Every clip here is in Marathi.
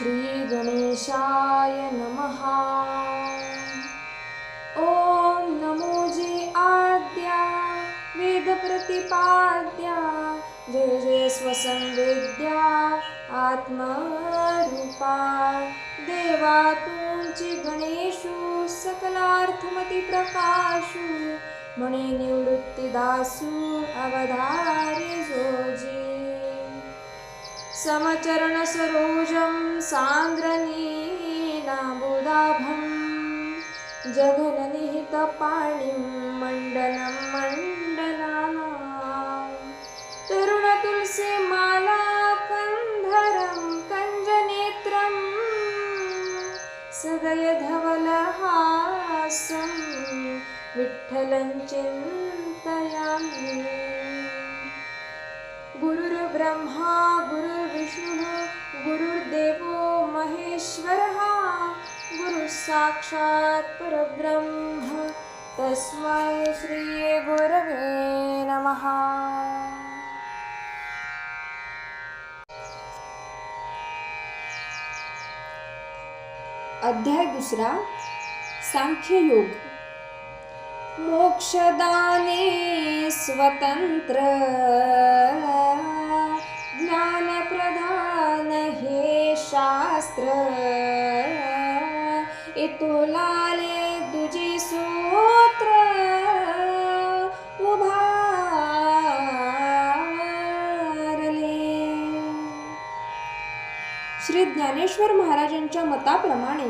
श्रीगणेशाय नमः। ॐ नमोजी आद्या वेदप्रतिपाद्या जय जय स्वसंवेद्या आत्मरूपा। देवा तुमची गणेशू सकलार्थमती प्रकाशू म्हणे निवृत्तीदासू अवधारी समचरण सरोजं सान्द्रनीनाबुदाभं जघननिहितपाणिं मण्डनं मण्डलानां तरुणतुलसीमाला कन्धरं कञ्जनेत्रं सदयधवलहासं विठ्ठलं चिन्तयामि गुरुर्ब्रह्मा गुरुर्विष्णुः गुरुर्देवो महेश्वरः गुरुसाक्षात् परब्रह्म. तस्मै श्रीगुरवे नमः. अध्याय दुसरा सांख्ययोग. मोक्षदाने स्वतंत्र. शास्त्र इतुलाले दुजी सूत्र. उभारले. श्री ज्ञानेश्वर महाराजांच्या मताप्रमाणे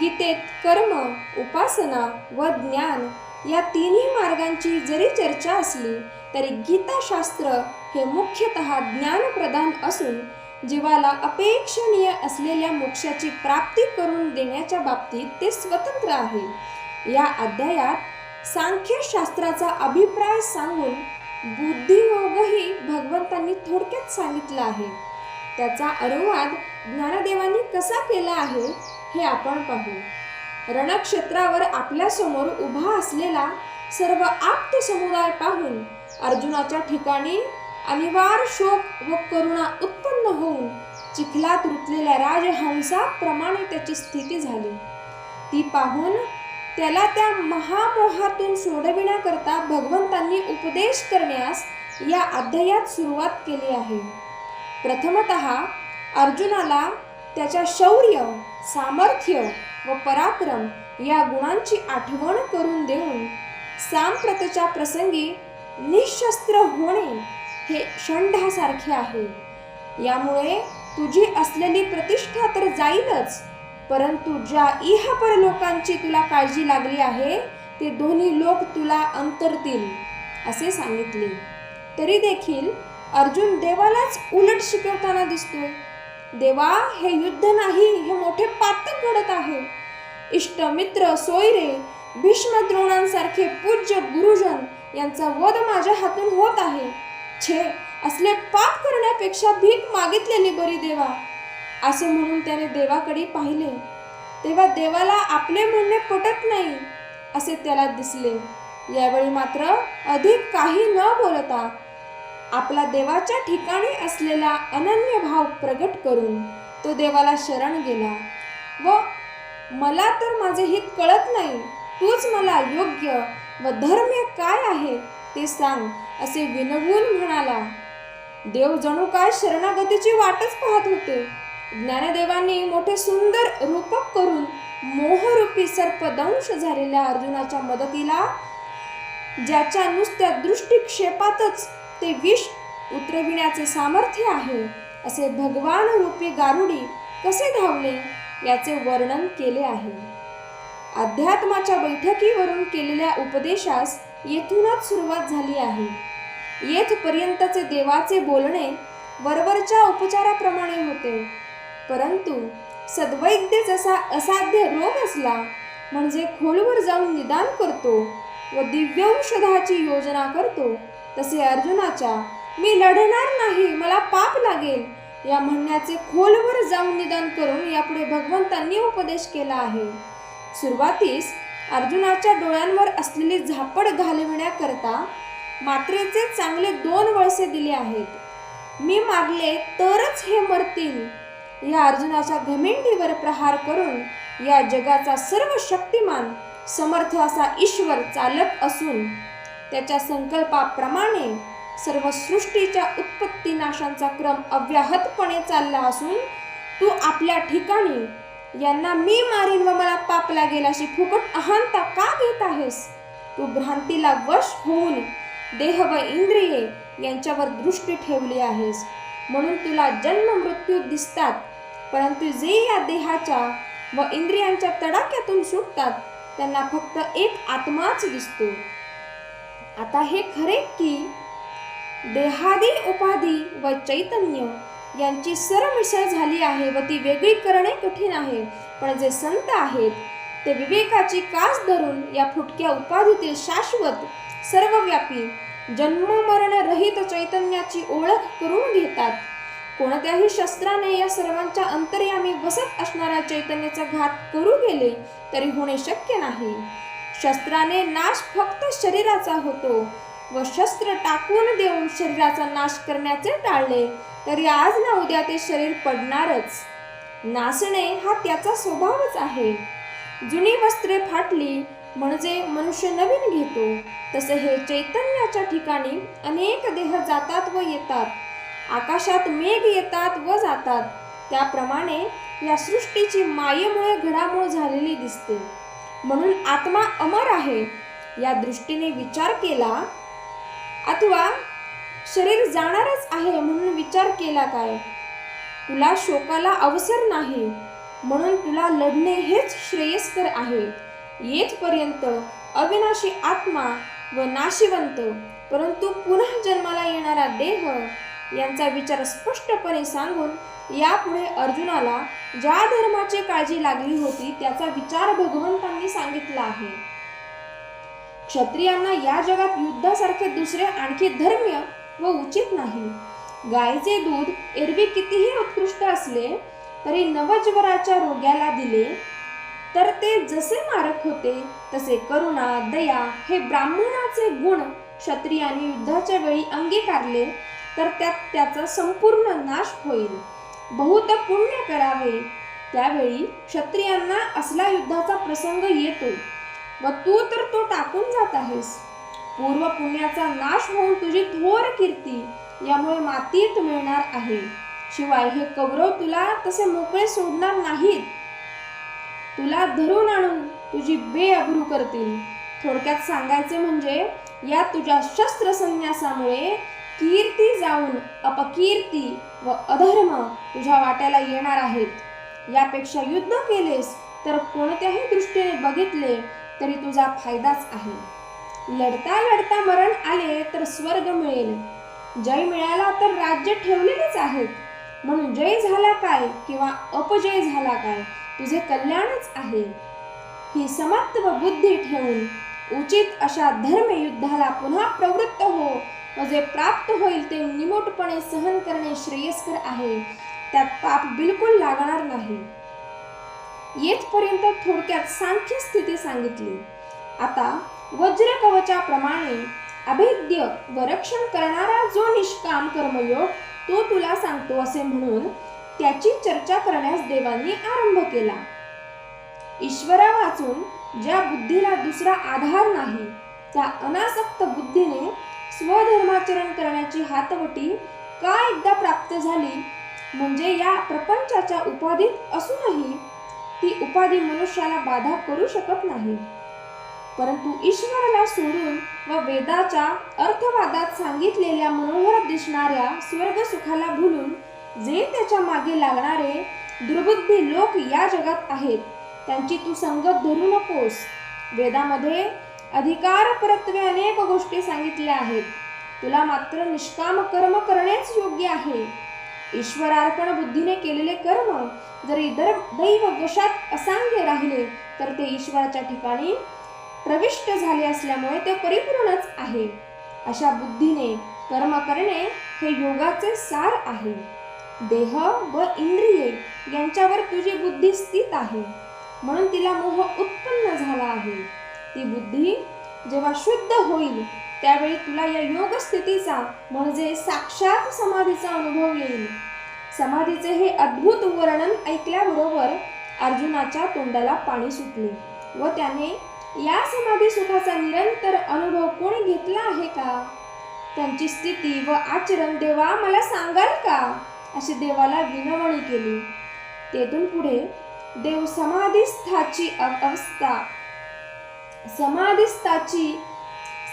गीतेत कर्म उपासना व ज्ञान या तिन्ही मार्गांची जरी चर्चा असली तरी गीताशास्त्र हे मुख्यतः ज्ञानप्रधान असून जीवाला अपेक्षणीय असलेल्या मोक्षाची प्राप्ती करून देण्याच्या बाबतीत ते स्वतंत्र आहे. या अध्यायात सांख्यशास्त्राचा अभिप्राय सांगून बुद्धियोगही भगवंतांनी थोडक्यात सांगितला आहे. त्याचा अनुवाद ज्ञानदेवांनी कसा केला आहे हे आपण पाहू. रणक्षेत्रावर आपल्यासमोर उभा असलेला सर्व आप्त समुदाय पाहून अर्जुनाच्या ठिकाणी अनिवार्य शोक व करुणा उत्पन्न होऊन चिखलात रुतलेल्या राजहंसाप्रमाणे त्याची स्थिती झाली. ती पाहून त्याला त्या महामोहातून सोडविण्याकरता भगवंतांनी उपदेश करण्यास या अध्यायात सुरुवात केली आहे. प्रथमत अर्जुनाला त्याच्या शौर्य सामर्थ्य व पराक्रम या गुणांची आठवण करून देऊन सांप्रतच्या प्रसंगी निशस्त्र होणे हे षंढासारखे आहे. यामुळे तुझी असलेली प्रतिष्ठा तर जाईलच परंतु ज्या इहापर लोकांची तुला काळजी लागली आहे ते दोन्ही लोक तुला अंतरतील असे सांगितले. तरी देखील अर्जुन देवालाच उलट शिकवताना दिसतोय. देवा हे युद्ध नाही हे मोठे पातक घडत आहे. इष्टमित्र सोयरे भीष्म द्रोणांसारखे पूज्य गुरुजन यांचा वध माझ्या हातून होत आहे. छे असले पाप करण्यापेक्षा भीक मागितलेली बरी देवा. असे म्हणून त्याने देवाकडे पाहिले. तेव्हा देवाला आपले म्हणणे पटत नाही असे त्याला दिसले. यावेळी मात्र अधिक काही न बोलता आपला देवाच्या ठिकाणी असलेला अनन्य भाव प्रगट करून तो देवाला शरण गेला. व मला तर माझे हित कळत नाही. तूच मला योग्य व धर्म्य काय आहे? ते सांग असे विनवून म्हणाला. देव जणू काय शरणागतीची वाटच पाहत होते. ज्ञानदेवांनी मोठे सुंदर रूपक करून मोहरूपी सर्पदंश झालेल्या अर्जुनाच्या मदतीला ज्याच्या नुसत्या दृष्टिक्षेपातच ते विष उतरविण्याचे सामर्थ्य आहे असे भगवान रूपी गारुडी कसे धावले याचे वर्णन केले आहे. अध्यात्माच्या बैठकीवरून केलेल्या उपदेशास येथूनच सुरुवात झाली आहे. येथपर्यंतचे देवाचे बोलणे वरवरच्या उपचाराप्रमाणे होते. परंतु सद्वैद्य जसा असाध्य रोग असला म्हणजे खोलवर जाऊन निदान करतो व दिव्यौषधाची योजना करतो तसे अर्जुनाच्या मी लढणार नाही मला पाप लागेल या म्हणण्याचे खोलवर जाऊन निदान करून यापुढे भगवंतांनी उपदेश केला आहे. सुरुवातीस अर्जुनाच्या डोळ्यांवर असलेली झापड घालविण्याकरता मात्रेचे चांगले दोन वळसे दिले आहेत. मी मारले तरच हे मरतील. या अर्जुनाच्या घमेंडीवर प्रहार करून या जगाचा सर्व शक्तिमान समर्थ असा ईश्वर चालक असून त्याच्या संकल्पाप्रमाणे सर्व सृष्टीच्या उत्पत्तीनाशांचा क्रम अव्याहतपणे चालला असून तू आपल्या ठिकाणी यांना मी मारीन व मला पाप लागेल अशी फुकट अहंता का घेत आहेस? तू भ्रांतीला वश होऊन देह व इंद्रिये यांच्यावर दृष्टी ठेवली आहेस. म्हणून तुला जन्म मृत्यू दिसतात. परंतु जे या देहाच्या व इंद्रियांच्या तडाख्यातून सुटतात त्यांना फक्त एक आत्माच दिसतो. आता हे खरे की देहादी उपाधी व चैतन्य यांची सरमिसळ झाली आहे व ती वेगळी करणे कठीण आहे. पण जे संत आहेत ते विवेकाची कास धरून या फुटक्या उपाधीतील शाश्वत सर्वव्यापी जन्ममरण रहित चैतन्याची ओळख करून घेतात. कोणत्याही शस्त्राने या सर्वांच्या अंतर्यामी बसत असणाऱ्या चैतन्याचा घात करू गेले तरी होणे शक्य नाही. शस्त्राने नाश फक्त शरीराचा होतो व शस्त्र टाकून देऊन शरीराचा नाश करण्याचे टाळले तरी आज ना उद्या ते शरीर पडणारच. नासणे हा त्याचा स्वभावच आहे. जुनी वस्त्रे फाटली म्हणजे मनुष्य नवीन घेतो. तसे हे चैतन्याच्या ठिकाणी अनेक देह जातात व येतात. आकाशात मेघ येतात व जातात. त्याप्रमाणे या सृष्टीची मायेमुळे घडामोड झालेली दिसते. म्हणून आत्मा अमर आहे. या दृष्टीने विचार केला अथवा शरीर जाणारच आहे म्हणून विचार केला काय? तुला शोकाला अवसर नाही म्हणून तुला लढणे हेच श्रेयस्कर आहे. येथपर्यंत अविनाशी आत्मा व नाशिवंत परंतु पुन्हा जन्माला येणारा देह यांचा विचार स्पष्टपणे सांगून यापुढे अर्जुनाला ज्या धर्माची काळजी लागली होती त्याचा विचार भगवंतांनी सांगितला आहे. क्षत्रियांना या जगात युद्धासारखे दुसरे आणखी धर्म्य व उचित नाही. गायीचे दूध एरवी कितीही उत्कृष्ट असले तरी नवज्वराच्या रोग्याला दिले तर ते जसे मारक होते तसे करुणा दया हे ब्राह्मणाचे गुण क्षत्रियांनी युद्धाच्या वेळी अंगीकारले तर त्यात त्याचा संपूर्ण नाश होईल. बहुत पुण्य करावे. त्यावेळी क्षत्रियांना असला युद्धाचा प्रसंग येतो. व तू तर तो टाकून जात आहेस. पूर्व पुण्याचा नाश होऊन तुझी थोर कीर्ती यामुळे मातीत मिळणार आहे. शिवाय हे कौरव तुला तसे मोकळे सोडणार नाहीत. तुला धरून आणून तुझी बेअभरू करतील. थोडक्यात सांगायचे म्हणजे या तुझ्या शस्त्र संन्यासामुळे कीर्ती जाऊन अपकीर्ती व अधर्म तुझ्या वाट्याला येणार आहेत. यापेक्षा युद्ध केलेस तर कोणत्याही दृष्टीने बघितले तरी तुझा फायदाच आहे. लढता लढता मरण आले तर स्वर्ग मिळेल. जय मिळाला तर राज्य ठेवलेलेच आहेत म्हणून जय झाला काय किंवा अपजय झाला काय तुझे कल्याणच आहे. ही समत्व बुद्धी ठेवून उचित अशा धर्मयुद्धाला पुन्हा प्रवृत्त हो. व जे प्राप्त होईल ते निमूटपणे सहन करणे श्रेयस्कर आहे. त्यात पाप बिलकुल लागणार नाही. येथपर्यंत थोडक्यात सांख्य स्थिती सांगितली. आता वज्र कवचाप्रमाणे अभेद्य व रक्षण करणारा जो निष्काम कर्मयोग तो तुला सांगतो असे म्हणून त्याची चर्चा करण्यास देवांनी आरंभ केला. ईश्वरा वाचून ज्या बुद्धीला दुसरा आधार नाही त्या अनासक्त बुद्धीने स्वधर्माचरण करण्याची हातवटी का एकदा प्राप्त झाली? म्हणजे या प्रपंचाच्या उपाधीत असूनही ती उपाधी मनुष्याला बाधा करू शकत नाही. परंतु ईश्वराला सोडून व वेदाच्या अर्थवादात सांगितलेल्या मनोहर दिसणाऱ्या स्वर्ग सुखाला भुलून जे त्याच्यामागे लागणारे दुर्बुद्धी लोक या जगात आहेत त्यांची तू संगत धरू नकोस. वेदामध्ये अधिकार परत्वे अनेक गोष्टी सांगितल्या आहेत. तुला मात्र निष्काम कर्म करणेच योग्य आहे. ईश्वरार्पण बुद्धीने केलेले कर्म जरी दर दैव वशात असांगे राहिले तर ते ईश्वराच्या ठिकाणी प्रविष्ट झाले असल्यामुळे ते परिपूर्णच आहे. अशा बुद्धीने कर्म करणे हे योगाचे सार आहे. देह व इंद्रिये यांच्यावर तुझी बुद्धी स्थित आहे. म्हणून तिला मोह उत्पन्न झाला आहे. ती बुद्धी जेव्हा शुद्ध होईल त्यावेळी तुला या योग स्थितीचा म्हणजे साक्षात समाधीचा अनुभव येईल. समाधीचे हे अद्भुत वर्णन ऐकल्याबरोबर अर्जुनाच्या तोंडाला पाणी सुटले व त्याने या समाधी सुखाचा निरंतर अनुभव कोणी घेतला आहे का? त्यांची स्थिती व आचरण देवा मला सांगाल का? अशी देवाला विनवणी केली. तेथून पुढे देव समाधीस्थाची अवस्था समाधीस्थाची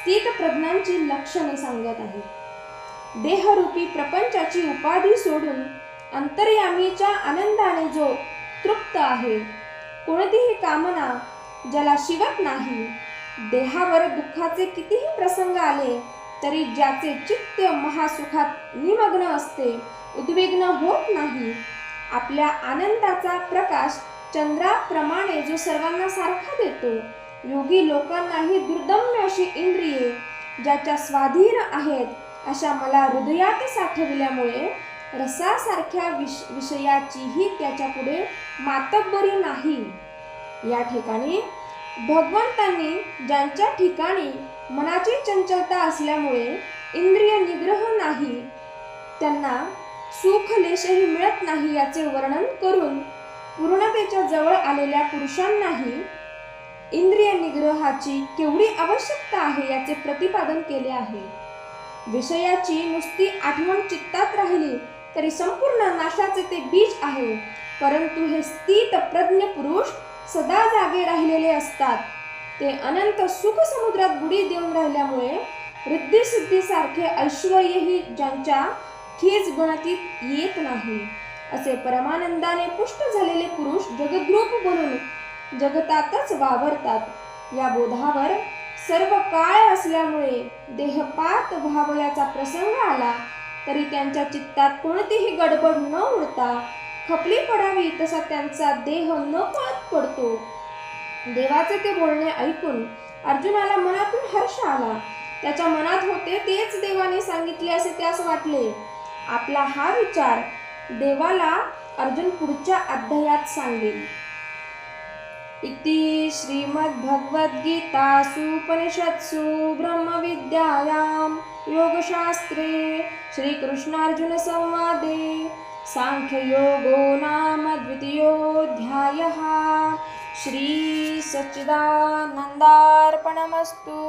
स्थित प्रज्ञांची लक्षणे सांगत आहे. देहरूपी प्रपंचाची उपाधी सोडून अंतर्यामीच्या आनंदाने जो तृप्त आहे कोणतीही कामना ज्याला शिवत नाही देहावर दुःखाचे कितीही प्रसंग आले तरी ज्याचे चित्त महासुखात निमग्न असते उद्विग्न होत नाही. आपल्या आनंदाचा प्रकाश चंद्राप्रमाणे जो सर्वांना सारखा देतो योगी लोकांनाही दुर्दम्य अशी इंद्रिये ज्याच्या स्वाधीन आहेत अशा मला हृदयात साठविल्यामुळे रसासारख्या विष विषयाचीही त्याच्या पुढे मातब्बरी नाही. या ठिकाणी भगवंतांनी ज्यांच्या ठिकाणी मनाची चंचलता असल्यामुळे इंद्रिय निग्रह नाही त्यांना सुख लेशही मिळत नाही याचे वर्णन करून पूर्णतेच्या जवळ आलेल्या पुरुषांनाही इंद्रिय निग्रहाची केवढी आवश्यकता आहे याचे प्रतिपादन केले आहे. विषयाची नुसती आठवण चित्तात राहिली तरी संपूर्ण नाशाचे ते बीज आहे. परंतु हे स्थित प्रज्ञ पुरुष सदा जागे राहिलेले असतात. ते अनंत सुख समुद्रात बुडी देऊन राहिल्यामुळे वृद्धिसिद्धीसारखे ऐश्वर्यही ज्यांच्या खीज गणतीत येत नाही असे परमानंदाने पुष्ट झालेले पुरुष जगद्रूप बनून जगतातच वावरतात. या बोधावर सर्व काळ असल्यामुळे देहपात व्हावयाचा प्रसंग आला तरी त्यांच्या चित्तात कोणतीही गडबड न उडता खपली पडावी तसा त्यांचा देह न पळत पडतो. देवाचे ते बोलणे ऐकून अर्जुनाला मनातून हर्ष आला. त्याच्या मनात होते तेच देवाने सांगितले असे त्यास वाटले. आपला हा विचार देवाला अर्जुन पुढच्या अध्यायात सांगेल. इति श्रीमद्भगवद्गीतासूपनिषत्सु ब्रह्मविद्यायां योगशास्त्रे श्रीकृष्णार्जुनसंवादे साङ्ख्ययोगो नाम द्वितीयोऽध्यायः। श्रीसच्चिदानन्दार्पणमस्तु